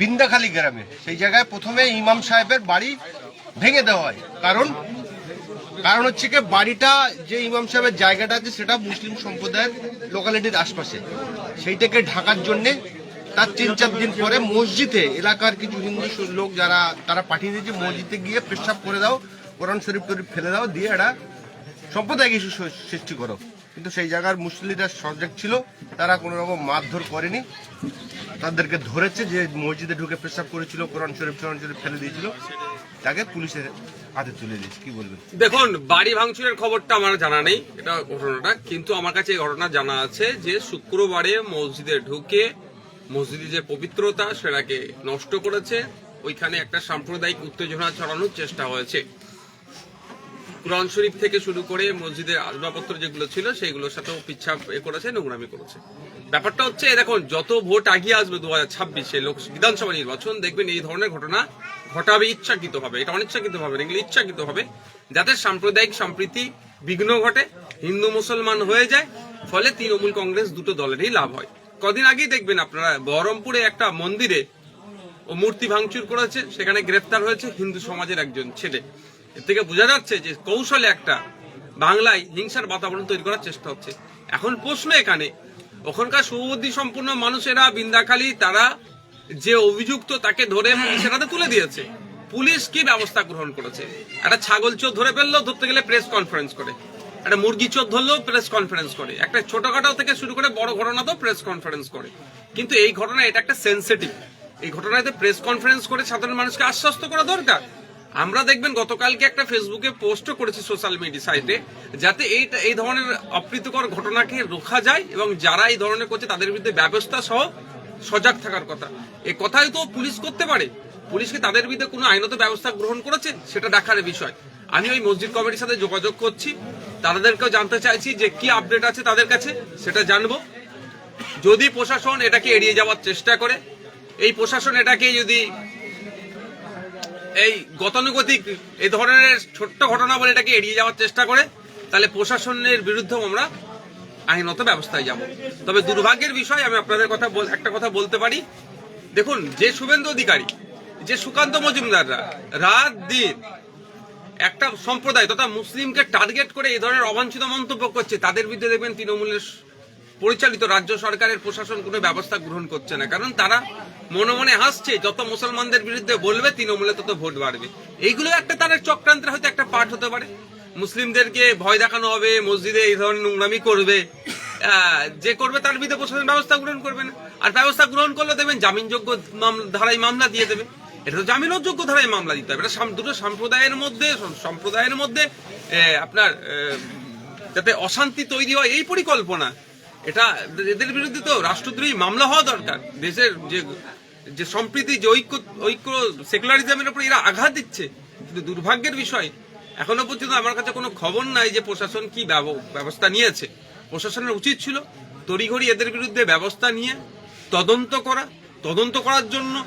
বিন্দাখালী গ্রামে। সেই জায়গায় প্রথমে ইমাম সাহেবের বাড়ি ভেঙে দেওয়া হয়। কারণ কারণ হচ্ছে কি, বাড়িটা যে ইমাম সাহেবের জায়গাটা আছে, সেটা মুসলিম সম্প্রদায়ের লোকালিটির আশপাশে। সেইটাকে ঢাকার জন্যে তার তিন চার দিন পরে মসজিদে, এলাকার কিছু হিন্দু লোক যারা, তারা পাঠিয়ে দিয়েছে, মসজিদে গিয়ে পেশাব করে দাও, কোরআন শরীফ টরিফ ফেলে দাও, দিয়ে এটা সম্প্রদায় কিছু সৃষ্টি করো। কিন্তু সেই জায়গার মুসলিমরা সজাগ ছিল, তারা কোনো রকম মারধর করেনি। তাদেরকে ধরেছে যে মসজিদে ঢুকে পেশাব করেছিল, কোরআন শরীফ কোরআন শরীফ ফেলে দিয়েছিল। তাকে পুলিশের হাতে তুলে দিয়েছে। কি বলবেন? দেখুন, বাড়ি ভাঙচুরের খবরটা আমার জানা নেই, এটা ঘটনাটা। কিন্তু আমার কাছে এই ঘটনা জানা আছে যে শুক্রবারে মসজিদে ঢুকে মসজিদে যে পবিত্রতা, সেটাকে নষ্ট করেছে। ওইখানে একটা সাম্প্রদায়িক উত্তেজনা ছড়ানোর চেষ্টা হয়েছে। কোরআন শরীফ থেকে শুরু করে মসজিদের আসবাবপত্র যেগুলো ছিল সেগুলোর সাথেও পিচ্ছাপ এ করেছে, নোংরামি করেছে। ব্যাপারটা হচ্ছে দেখুন, যত ভোট আগিয়ে আসবে দু হাজার ছাব্বিশে, লোক বিধানসভা নির্বাচন, দেখবেন এই ধরনের ঘটনা ঘটাবে, ইচ্ছাকৃত হবে। এটা অনিচ্ছাকৃত হবে এগুলো ইচ্ছাকৃত হবে। যাতে সাম্প্রদায়িক সম্প্রীতি বিঘ্ন ঘটে, হিন্দু মুসলমান হয়ে যায়, ফলে তৃণমূল কংগ্রেস দুটো দলেরই লাভ হয়। কদিন আগেই দেখবেন আপনারা, বহরমপুরে একটা মন্দিরে ও মূর্তি ভাঙচুর করেছে, সেখানে গ্রেফতার হয়েছে হিন্দু সমাজের একজন ছেলে। এর থেকে বোঝা যাচ্ছে যে কৌশলে একটা বাংলায় হিংসার বাতাবরণ তৈরি করার চেষ্টা হচ্ছে। এখন প্রশ্ন এখানে, ওখানকার সুবুদ্ধি সম্পূর্ণ মানুষেরা বিন্দাখালী তারা যে অভিযুক্ত তাকে ধরে পুলিশের হাতে তুলে দিয়েছে। পুলিশ কি ব্যবস্থা গ্রহণ করেছে? একটা ছাগল চোর ধরে ফেললেও ধরতে গেলে প্রেস কনফারেন্স করে। একটা মুরগি চোর ধরলেও প্রেস কনফারেন্স করে। একটা ছোটখাটো থেকে শুরু করে বড় ঘটনা তো প্রেস কনফারেন্স করে। কিন্তু এই ঘটনা, এটা একটা সেন্সিটিভ এই ঘটনাতে প্রেস কনফারেন্স করে সাধারণ মানুষকে আশ্বস্ত করা দরকার। আমরা দেখবেন গতকালকে একটা ফেসবুকে পোস্টও করেছি সোশ্যাল মিডিয়া সাইটে, যাতে এই এই ধরনের অপ্রীতিকর ঘটনাকে রোখা যায় এবং যারা এই ধরনের করছে তাদের বিরুদ্ধে ব্যবস্থা সহ সজাগ থাকার কথা। এই কথাই তো পুলিশ করতে পারে। পুলিশকে তাদের বিরুদ্ধে কোনো আইনত ব্যবস্থা গ্রহণ করেছে? সেটা দেখার বিষয়। আমি ওই মসজিদ কমিটির সাথে যোগাযোগ করছি। তাদেরকেও জানতে চাইছি যে কি আপডেট আছে তাদের কাছে, সেটা জানব। যদি প্রশাসন এটাকে এড়িয়ে যাওয়ার চেষ্টা করে, এই প্রশাসন এটাকে যদি এই গতানুগতিক এই ধরনের ছোট্ট ঘটনা বলে এটাকে এড়িয়ে যাওয়ার চেষ্টা করে, তাহলে প্রশাসনের বিরুদ্ধেও আমরা আইনত ব্যবস্থায় যাব। তবে দুর্ভাগ্যের বিষয়, আমি আপনাদের কথা একটা কথা বলতে পারি। দেখুন, যে শুভেন্দু অধিকারী, যে সুকান্ত মজুমদাররা রাত দিন একটা সম্প্রদায় তথা মুসলিমকে টার্গেট করে এই ধরনের অবাঞ্ছিত মন্তব্য করছে, তাদের বিরুদ্ধে দেখবেন তৃণমূলের পরিচালিত রাজ্য সরকারের প্রশাসন কোনো ব্যবস্থা গ্রহণ করছে না। কারণ তারা মনে মনে হাসছে, যত মুসলমানদের বিরুদ্ধে বলবে, তৃণমূলে তত ভোট বাড়বে। এইগুলো একটা তাদের চক্রান্তের হয়তো একটা পার্ট হতে পারে। মুসলিমদেরকে ভয় দেখানো হবে, মসজিদে এই ধরনের নোংরামি করবে যে করবে তার বিরুদ্ধে প্রশাসন ব্যবস্থা গ্রহণ করবে না। আর ব্যবস্থা গ্রহণ করলে দেবেন, জামিনযোগ্য ধারায় মামলা দিয়ে দেবে। এটা তো জামিনযোগ্য ধারায় মামলা দিতে হবে। এটা দুটো সম্প্রদায়ের মধ্যে সম্প্রদায়ের মধ্যে আপনার যাতে অশান্তি তৈরি হয়, এই পরিকল্পনা এটা এদের বিরুদ্ধে তো রাষ্ট্রদ্রোহী মামলা হওয়া দরকার। দেশের যে যে সম্প্রীতি, যে ঐক্য ঐক্য, সেকুলারিজমের উপর এরা আঘাত দিচ্ছে। কিন্তু দুর্ভাগ্যের বিষয়, এখনও পর্যন্ত আমার কাছে কোনো খবর নাই যে প্রশাসন কি ব্যব- ব্যবস্থা নিয়েছে। প্রশাসনের উচিত ছিল তড়িঘড়ি এদের বিরুদ্ধে ব্যবস্থা নিয়ে তদন্ত করা। তদন্ত করার জন্য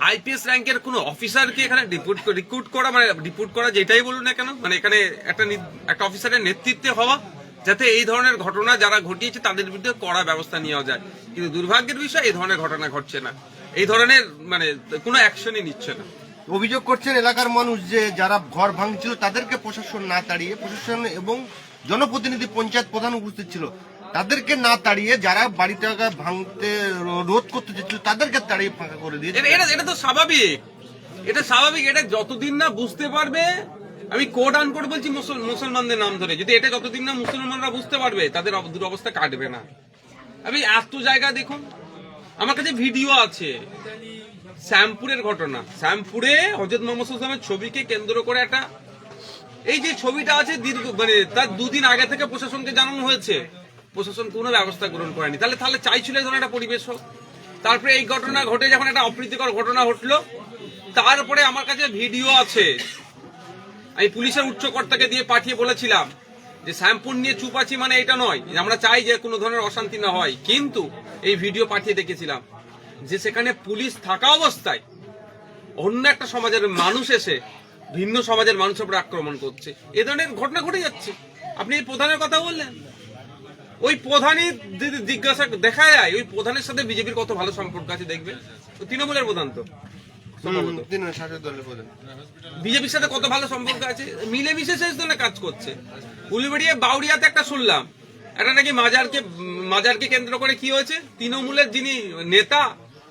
আইপিএস র্যাঙ্কের কোনো অফিসারকে এখানে রিক্রুট রিক্রুট করা মানে রিক্রুট করা যেটাই বলুন না কেন মানে এখানে একটা একটা অফিসারের নেতৃত্বে হওয়া যাতে এই ধরনের ঘটনা যারা ঘটিয়েছে তাদের বিরুদ্ধে কড়া ব্যবস্থা নেওয়া যায়। কিন্তু দুর্ভাগ্যের বিষয় এই ধরনের ঘটনা ঘটছে না। এই ধরনের মানে কোনো অ্যাকশনই নিচ্ছে না। অভিযোগ করছেন এলাকার মানুষ যে যারা ঘর ভাঙছিল তাদেরকে প্রশাসন না তাড়িয়ে প্রশাসন এবং জনপ্রতিনিধি পঞ্চায়েত প্রধান উপস্থিত ছিল। তাদেরকে না তাড়িয়ে যারা বাড়িটাকে ভাঙতে রোধ করতে চেয়েছিল তাদেরকে তাড়িয়ে ফাঁকা করে দিয়েছে। এটা এটা তো স্বাভাবিক। এটা স্বাভাবিক এটা যতদিন না বুঝতে পারবে আমি কোড আন কোড বলছি মুসল- মুসলমানদের নাম ধরে। যদি এটা যতদিন না মুসলমানরা বুঝতে পারবে, তাদের দুরবস্থা কাটবে না। আমি এত জায়গা দেখুন, আমার কাছে ভিডিও আছে। শ্যামপুরের ঘটনা। শ্যামপুরে হজরত মোহাম্মদ ছবিকে কেন্দ্র করে একটা এই যে ছবিটা আছে দীর্ঘ মানে তার দুদিন আগে থেকে প্রশাসনকে জানানো হয়েছে। প্রশাসন কোনো ব্যবস্থা গ্রহণ করেনি। তাহলে তাহলে চাইছিল এই একটা পরিবেশ হোক। তারপরে এই ঘটনা ঘটে যখন একটা অপ্রীতিকর ঘটনা ঘটলো, তারপরে আমার কাছে ভিডিও আছে। আমি পুলিশের উচ্চ কর্তাকে দিয়ে পাঠিয়ে বলেছিলাম যে শ্যাম্পুর নিয়ে চুপ আছি মানে এটা নয় আমরা চাই যে কোনো ধরনের অশান্তি না হয়। কিন্তু এই ভিডিও পাঠিয়ে দেখেছিলাম যে সেখানে পুলিশ থাকা অবস্থায় অন্য একটা সমাজের মানুষ এসে ভিন্ন সমাজের মানুষের উপর আক্রমণ করছে। এ ধরনের ঘটনা ঘটে যাচ্ছে। আপনি এই প্রধানের কথা বললেন। ওই প্রধানই যদি জিজ্ঞাসা দেখা যায় ওই প্রধানের সাথে বিজেপির কত ভালো সম্পর্ক আছে দেখবেন? তৃণমূলের প্রধান তো। বিজেপির সাথে কত ভালো সম্পর্ক আছে? মিলেমিশে শেষ জন্য কাজ করছে। উলিবেড়িয়ে বাউরিয়াতে একটা শুনলাম। একটা নাকি মাজারকে মাজারকে কেন্দ্র করে কি হয়েছে? তৃণমূলের যিনি নেতা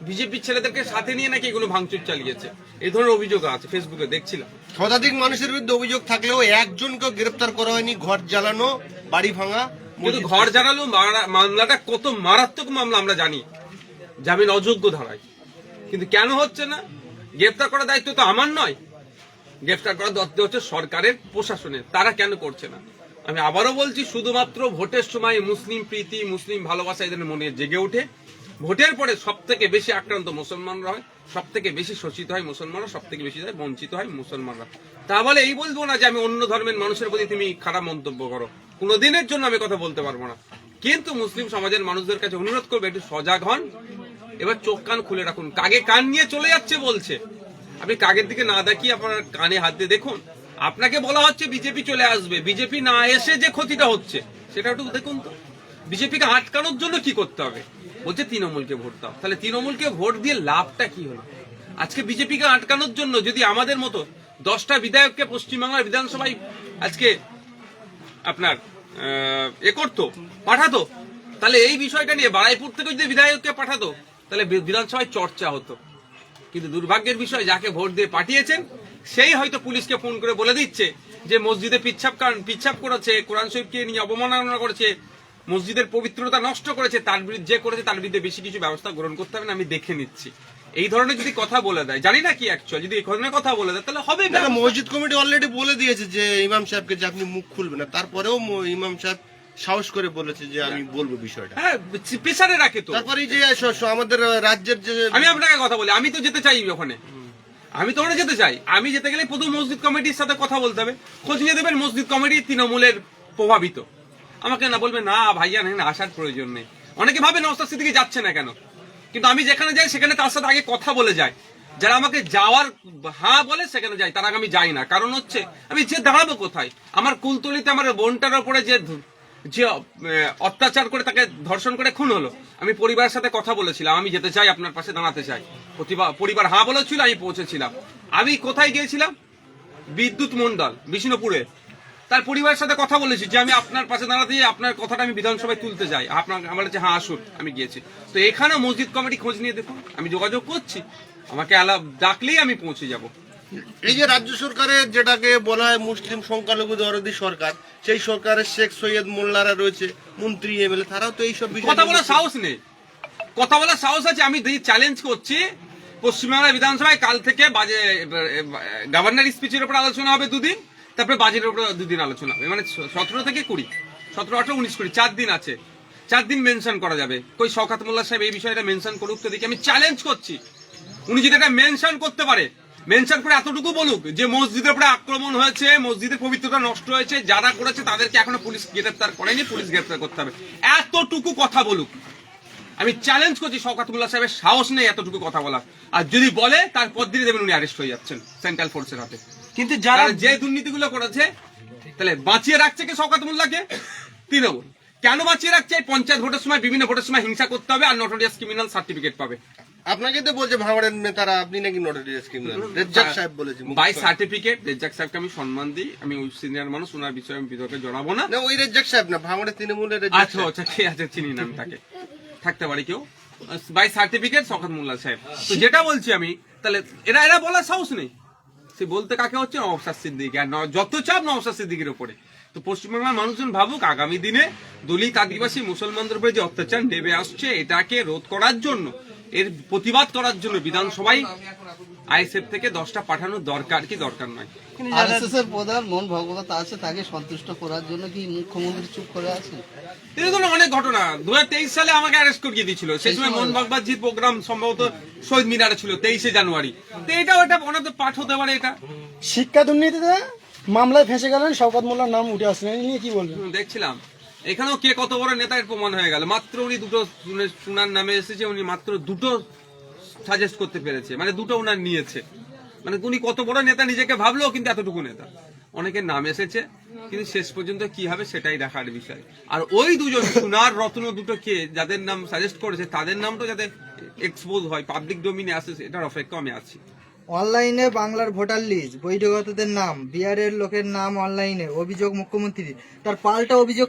বিজেপির ছেলেদেরকে সাথে নিয়ে নাকি এগুলো ভাঙচুর চালিয়েছে। এই ধরনের অভিযোগ আছে ফেসবুকে দেখছিলাম। শতাধিক মানুষের বিরুদ্ধে অভিযোগ থাকলেও একজনকেও গ্রেপ্তার করা হয়নি। ঘর জ্বালানো বাড়ি ভাঙা কিন্তু ঘর জ্বালানো মামলাটা কত মারাত্মক মামলা আমরা জানি। জামিন অযোগ্য ধারায়। কিন্তু কেন হচ্ছে না? গ্রেফতার করার দায়িত্ব তো আমার নয়। গ্রেফতার করার দায়িত্ব হচ্ছে সরকারের, প্রশাসনের। তারা কেন করছে না? আমি আবারও বলছি, শুধুমাত্র ভোটের সময় মুসলিম প্রীতি, মুসলিম ভালোবাসা এদের মনে জেগে ওঠে। ভোটের পরে সব থেকে বেশি আক্রান্ত মুসলমানরা হয় সব থেকে বেশি শোষিত হয় মুসলমানরা সব থেকে বেশি বঞ্চিত হয় মুসলমানরা। তা বলে এই বলব না যে আমি অন্য ধর্মের মানুষের প্রতি তুমি খারাপ মন্তব্য করো। কোনোদিনের জন্য আমি কথা বলতে পারব না। কিন্তু মুসলিম সমাজের মানুষদের কাছে অনুরোধ করবে, একটু সজাগ হন। এবার চোখ কান খুলে রাখুন। কাগে কান নিয়ে চলে যাচ্ছে বলছে? আপনি কাগের দিকে না দেখিয়ে আপনার কানে হাত দিয়ে দেখুন। আপনাকে বলা হচ্ছে বিজেপি চলে আসবে। বিজেপি না এসে যে ক্ষতিটা হচ্ছে, সেটা একটু দেখুন তো। বিজেপিকে আটকানোর জন্য কি করতে হবে? বলছে তৃণমূলকে ভোট দাও। তাহলে তৃণমূলকে ভোট দিয়ে লাভটা কি হলো? আজকে বিজেপিকে আটকানোর জন্য যদি আমাদের মতো দশটা বিধায়ককে পশ্চিমবাংলার বিধানসভায় আজকে আপনার এ করতো, পাঠাতো, তাহলে এই বিষয়টা নিয়ে বারাইপুর থেকে যদি বিধায়ককে পাঠাতো তাহলে বিধানসভায় চর্চা হতো। কিন্তু দুর্ভাগ্যের বিষয় যাকে ভোট দিয়ে পাঠিয়েছেন সেই হয়তো পুলিশকে ফোন করে বলে দিচ্ছে যে মসজিদে পিচ্ছাপ কারণ পিচ্ছাপ করেছে কোরআন শরীফকে নিয়ে অবমাননা করেছে মসজিদের পবিত্রতা নষ্ট করেছে তার বিরুদ্ধে যে করেছে তার বিরুদ্ধে বেশি কিছু ব্যবস্থা গ্রহণ করতে হবে না আমি দেখে নিচ্ছি। এই ধরনের যদি কথা বলে দেয় জানি না কি অ্যাকচুয়াল যদি এই ধরনের কথা বলে দেয় তাহলে হবে না, মসজিদ কমিটি অলরেডি বলে দিয়েছে যে ইমাম সাহেবকে যে আপনি মুখ খুলবেন না তারপরেও ইমাম সাহেব সাহস করে বলেছে যে আমি বলব বিষয়টা। হ্যাঁ পেছারে রাখে তো। তারপরে যে আমাদের রাজ্যের যে আমি আপনাকে কথা বলি আমি তো যেতে চাই ওখানে। আমি তো ওখানে যেতে চাই। আমি যেতে গেলে প্রথম মসজিদ কমিটির সাথে কথা বলতে হবে। খোঁজ নিয়ে দেবেন মসজিদ কমিটি তৃণমূলের প্রভাবিত। আমাকে না বলবে না ভাইয়া না আসার প্রয়োজন নেই। অনেকে ভাবে নস্তার দিকে যাচ্ছে না কেন? কিন্তু আমি যেখানে যাই সেখানে তার সাথে আগে কথা বলে যাই যারা আমাকে যাওয়ার হ্যাঁ বলে সেখানে যাই। তার আগে আমি যাই না। কারণ হচ্ছে আমি যে দাঁড়াবো কোথায়? আমার কুলতলিতে আমার বোনটার উপরে যে যে অত্যাচার করে তাকে ধর্ষণ করে খুন হলো। আমি পরিবারের সাথে কথা বলেছিলাম, আমি যেতে চাই, আপনার পাশে দাঁড়াতে চাই। পরিবার হ্যাঁ বলেছিল, আমি পৌঁছেছিলাম। আমি কোথায় গিয়েছিলাম? বিদ্যুৎ মন্ডল বিষ্ণুপুরে। তার পরিবারের সাথে কথা বলেছি যে, আমি আপনার পাশে দাঁড়াতে আপনার কথাটা আমি বিধানসভায় তুলতে চাই। আপনার, আমার কাছে হ্যাঁ আসুন, আমি গিয়েছি। তো এখানে মসজিদ কমিটি খোঁজ নিয়ে দেখুন, আমি যোগাযোগ করছি। আমাকে আলা ডাকলেই আমি পৌঁছে যাব। এই যে রাজ্য সরকারের যেটাকে বলা হয় মুসলিম সংখ্যালঘু দরদি সরকার সেই সরকারের শেখ সৈয়দ মোল্লারা রয়েছে মন্ত্রী এমএলএ তারাও তো এইসব বিষয় কথা বলার সাহস নেই। কথা বলার সাহস আছে আমি চ্যালেঞ্জ করছি পশ্চিমবাংলা বিধানসভায় কাল থেকে বাজে গভর্নর স্পিচের উপর আলোচনা হবে দুদিন তারপরে বাজেটের উপর দুদিন আলোচনা হবে। মানে সতেরো থেকে কুড়ি সতেরো আঠারো উনিশ কুড়ি চার দিন আছে। চার দিন মেনশন করা যাবে। কই শওকাত মোল্লা সাহেব এই বিষয়টা মেনশন করুক তো দেখি। আমি চ্যালেঞ্জ করছি। উনি যদি এটা মেনশন করতে পারে মেনশন করে এতটুকু বলুক যে মসজিদের উপরে আক্রমণ হয়েছে মসজিদের পবিত্রতা নষ্ট হয়েছে যারা করেছে তাদেরকে এখনও পুলিশ গ্রেপ্তার করেনি পুলিশ গ্রেপ্তার করতে হবে। এতটুকু কথা বলুক। আমি চ্যালেঞ্জ করছি শওকাতুল্লাহ সাহেবের সাহস নেই এতটুকু কথা বলা আর যদি বলে তারপর দিনই দেবেন উনি অ্যারেস্ট হয়ে যাচ্ছেন সেন্ট্রাল ফোর্সের হাতে। কিন্তু যারা যে দুর্নীতিগুলো করেছে তাহলে বাঁচিয়ে রাখছে কে শওকাত মোল্লাকে তৃণমূল। কেন বাঁচিয়ে রাখছে? এই পঞ্চায়েত ভোটের সময় বিভিন্ন ভোটের সময় হিংসা করতে হবে আর নোটোরিয়াস ক্রিমিনাল সার্টিফিকেট পাবে। আপনাকে তো বলছে ভাঙড়ের নেতারা আপনি নাকি নটোরিয়াস ক্রিমিনাল রেজ্জাক সাহেব বলেছে মুখ বাই সার্টিফিকেট রেজ্জাক সাহেবকে আমি সম্মান দিই আমি ওই সিনিয়র মানুষ ওনার বিষয়ে আমি বিতর্কে জড়াবো না। না ওই রেজ্জাক সাহেব না ভাঙড়ের তৃণমূলের রেজ্জাক আচ্ছা আচ্ছা কে আছে চিনি না আমি তাকে। থাকতে পারি কেউ। বাই সার্টিফিকেট মোল্লা সাহেব। তো যেটা বলছি আমি তাহলে এরা এরা বলার সাহস নেই। সে বলতে কাকে হচ্ছে? নবসার সিদ্দিক। আর যত চাপ নবসার সিদ্দিকের উপরে। তো পশ্চিমবাংলার মানুষজন ভাবুক আগামী দিনে দলিত আদিবাসী মুসলমানদের উপরে যে অত্যাচার নেমে আসছে এটাকে রোধ করার জন্য এর প্রতিবাদ করার জন্য বিধানসভায় আইএসএফ থেকে দশটা পাঠানোর দরকার। কি দরকার নয়? কিন্তু আর যারা- এস এর প্রধান মন ভগবত আছে তাকে সন্তুষ্ট করার জন্য কি মুখ্যমন্ত্রী চুপ করে আছে এই অনেক ঘটনা। দু হাজার তেইশ সালে আমাকে অ্যারেস্ট করিয়ে দিয়েছিল। সেই সময় প্রোগ্রাম সম্ভবত শহীদ মিনারে ছিল তেইশে জানুয়ারি। তো এটাও এটা অনেক পাঠ হতে পারে এটা। শিক্ষা দুর্নীতিতে মামলায় ফেঁসে গেলেন শওকত মোল্লার নাম উঠে আসলেন নিয়ে কি বলবেন? দেখছিলাম। এখানেও কে কত বড় নেতার প্রমাণ হয়ে গেল। মাত্র উনি দুটো শুনার নামে এসেছে, উনি মাত্র দুটো সাজেস্ট করতে পেরেছে। মানে দুটো উনার নিয়েছে। মানে উনি কত বড় নেতা নিজেকে ভাবলো, কিন্তু এতটুকু নেতা। অনেকের নাম এসেছে, কিন্তু শেষ পর্যন্ত কি হবে সেটাই দেখার বিষয়। আর ওই দুজন, সোনার, রত্ন দুটো কে যাদের নাম সাজেস্ট করেছে, তাদের নামটা যাতে এক্সপোজ হয় পাবলিক ডোমিনে আসে, এটার অপেক্ষা আমি আছি। অনলাইনে বাংলার ভোটার লিস্ট বৈধগতদের নাম, বিহারের লোকের নাম অনলাইনে, অভিযোগ মুখ্যমন্ত্রী তার পাল্টা অভিযোগ